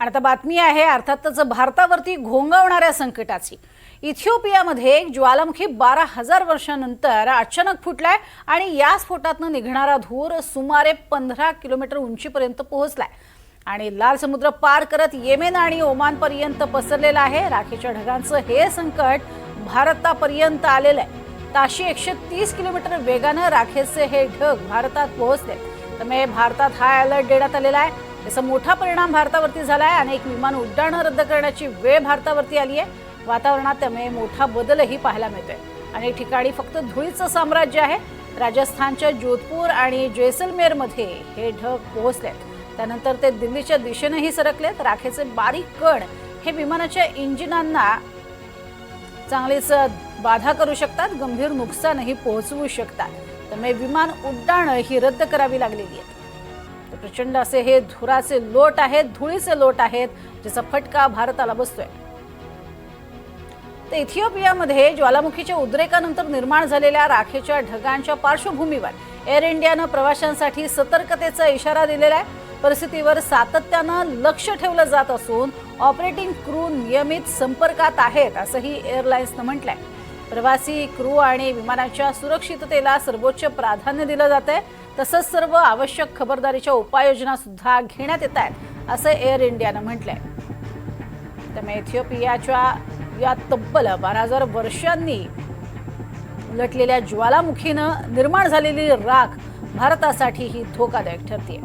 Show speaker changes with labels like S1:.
S1: आणि आता बातमी आहे अर्थातच भारतावरती घोंगावणाऱ्या संकटाची. इथिओपियामध्ये एक ज्वालामुखी बारा हजार वर्षानंतर अचानक फुटलाय आणि या स्फोटातनं निघणारा धूर सुमारे पंधरा किलोमीटर उंचीपर्यंत पोहोचलाय. आणि लाल समुद्र पार करत येमेन आणि ओमानपर्यंत पसरलेलं आहे. राखेच्या ढगांचं हे संकट भारतापर्यंत आलेलं आहे ताशी एकशे तीस किलोमीटर वेगानं राखेचे हे ढग भारतात पोहोचले त्यामुळे भारतात हा अलर्ट देण्यात आलेला आहे. याचा मोठा परिणाम भारतावरती झाला आहे अनेक विमान उड्डाणं रद्द करण्याची वेळ भारतावरती आली आहे वातावरणात त्यामुळे मोठा बदलही पाहायला मिळतोय. अनेक ठिकाणी फक्त धुळीचं साम्राज्य आहे. राजस्थानच्या जोधपूर आणि जैसलमेरमध्ये हे ढग पोहोचलेत. त्यानंतर ते दिल्लीच्या दिशेनेही सरकलेत. राखेचे बारीक कण हे विमानाच्या इंजिनांना चांगलीच बाधा करू शकतात. गंभीर नुकसानही पोहोचवू शकतात. त्यामुळे विमान उड्डाणं ही रद्द करावी लागलेली आहेत. प्रचंड असे हे धुराचे लोट आहेत धुळीचे लोट आहेत ज्याचा फटका भारताला बसतोय. तर इथिओपियामध्ये ज्वालामुखीच्या उद्रेकानंतर निर्माण झालेल्या राखेच्या ढगांच्या पार्श्वभूमीवर एअर इंडियानं प्रवाशांसाठी सतर्कतेचा इशारा दिलेला आहे. परिस्थितीवर सातत्यानं लक्ष ठेवलं जात असून ऑपरेटिंग क्रू नियमित संपर्कात आहेत असंही एअरलाइन्सनं म्हटलंय. प्रवासी क्रू आणि विमानाच्या सुरक्षिततेला सर्वोच्च प्राधान्य दिलं जात आहे तसंच सर्व आवश्यक खबरदारीच्या उपाययोजना सुद्धा घेण्यात येत आहेत असं एअर इंडियानं म्हटलंय. त्यामुळे इथिओपियाच्या या तब्बल बारा हजार वर्षांनी उलटलेल्या ज्वालामुखीनं निर्माण झालेली राख भारतासाठी ही धोकादायक ठरते